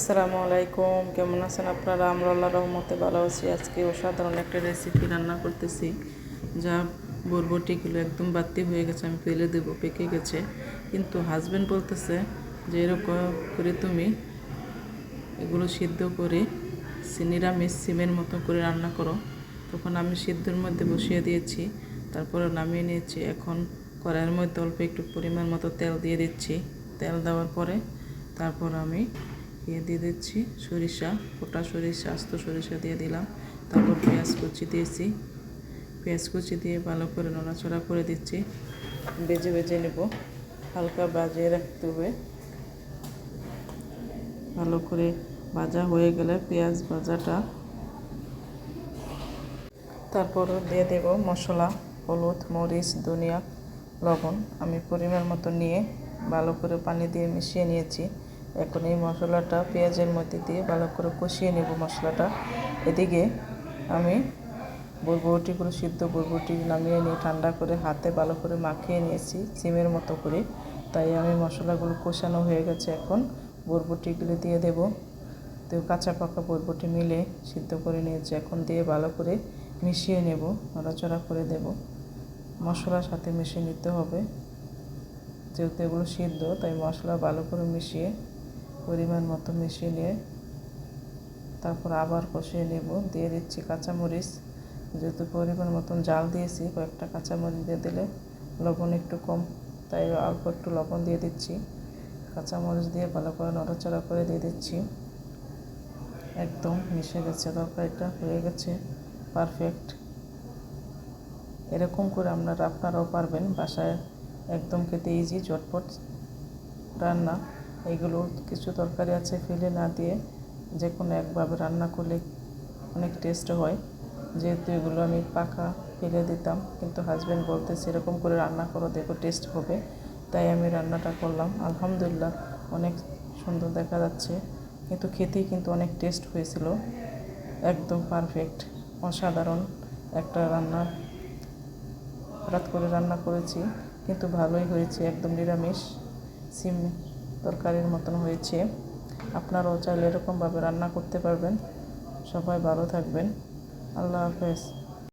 আসসালামু আলাইকুম। কেমন আছেন আপনারা? আমরা আল্লাহ রহমতে ভালো আছি। আজকে অসাধারণ একটা রেসিপি রান্না করতেছি। যা বরবটিগুলো একদম বাতি হয়ে গেছে, আমি ফেলে দেবো, পেকে গেছে। কিন্তু হাজবেন্ড বলতেছে যে, এরকম করে তুমি এগুলো সিদ্ধ করে নিরামিষ সিমের মতো করে রান্না করো। তখন আমি সিদ্ধর মধ্যে বসিয়ে দিয়েছি, তারপরে নামিয়ে নিয়েছি। এখন কড়াইয়ের মধ্যে অল্প একটু পরিমাণ মতো তেল দিয়ে দিচ্ছি। তেল দেওয়ার পরে তারপর আমি ইয়ে দিয়ে দিচ্ছি, সরিষা, গোটা সরিষা, আস্ত সরিষা দিয়ে দিলাম। তারপর পেঁয়াজ কুচি দিয়েছি। পেঁয়াজ কুচি দিয়ে ভালো করে নড়াচড়া করে দিচ্ছি। বেজে বেজে নেব। হালকা বাজিয়ে রাখতে হবে। ভালো করে ভাজা হয়ে গেলে পেঁয়াজ ভাজাটা। তারপর দিয়ে দেব মশলা, হলুদ, মরিচ, ধনিয়া, লবণ। আমি পরিমাণ মতো নিয়ে ভালো করে পানি দিয়ে মিশিয়ে নিয়েছি। এখন এই মশলাটা পেঁয়াজের মধ্যে দিয়ে ভালো করে কষিয়ে নেব মশলাটা। এদিকে আমি বরবটিগুলো, সিদ্ধ বরবটি নামিয়ে নিয়ে ঠান্ডা করে হাতে ভালো করে মাখিয়ে নিয়েছি, সিমের মতো করে। তাই আমি মশলাগুলো কষানো হয়ে গেছে এখন। বরবটিগুলো দিয়ে দেব। তো কাঁচা পাকা বরবটি মিলে সিদ্ধ করে নিয়েছি। এখন দিয়ে ভালো করে মিশিয়ে নেব, নড়াচড়া করে দেব। মশলার সাথে মিশিয়ে নিতে হবে। যেহেতু এগুলো সিদ্ধ, তাই মশলা ভালো করে মিশিয়ে পরিমাণ মতো মিশিয়ে নিয়ে তারপর আবার কষিয়ে নেব। দিয়ে দিচ্ছি কাঁচামরিচ। যেহেতু পরিমাণ মতন জাল দিয়েছি, কয়েকটা কাঁচামরিচ দিয়ে দিলে লবণ একটু কম। তাই অল্প একটু লবণ দিয়ে দিচ্ছি। কাঁচামরিচ দিয়ে ভালো করে নড়াচড়া করে দিয়ে দিচ্ছি। একদম মিশে গেছে তরকারিটা, হয়ে গেছে পারফেক্ট। এরকম করে আপনারা, আপনারাও পারবেন। বাসায় একদম খেতে ইজি চটপট রান্না। এগুলো কিছু তরকারি আছে ফেলে না দিয়ে যে কোনো একভাবে রান্না করলে অনেক টেস্ট হয়। যেহেতু এগুলো আমি পাকা ফেলে দিতাম, কিন্তু হাজব্যান্ড বলতে সেরকম করে রান্না করো, দেখো টেস্ট হবে। তাই আমি রান্নাটা করলাম। আলহামদুলিল্লাহ অনেক সুন্দর দেখা যাচ্ছে। কিন্তু খেতেই কিন্তু অনেক টেস্ট হয়েছিল। একদম পারফেক্ট অসাধারণ একটা রান্না হঠাৎ করে রান্না করেছি। কিন্তু ভালোই হয়েছে, একদম নিরামিষ। সিম তরকারির মতন হয়েছে। আপনারাও চাইলে এরকমভাবে রান্না করতে পারবেন। সবাই ভালো থাকবেন। আল্লাহ হাফেজ।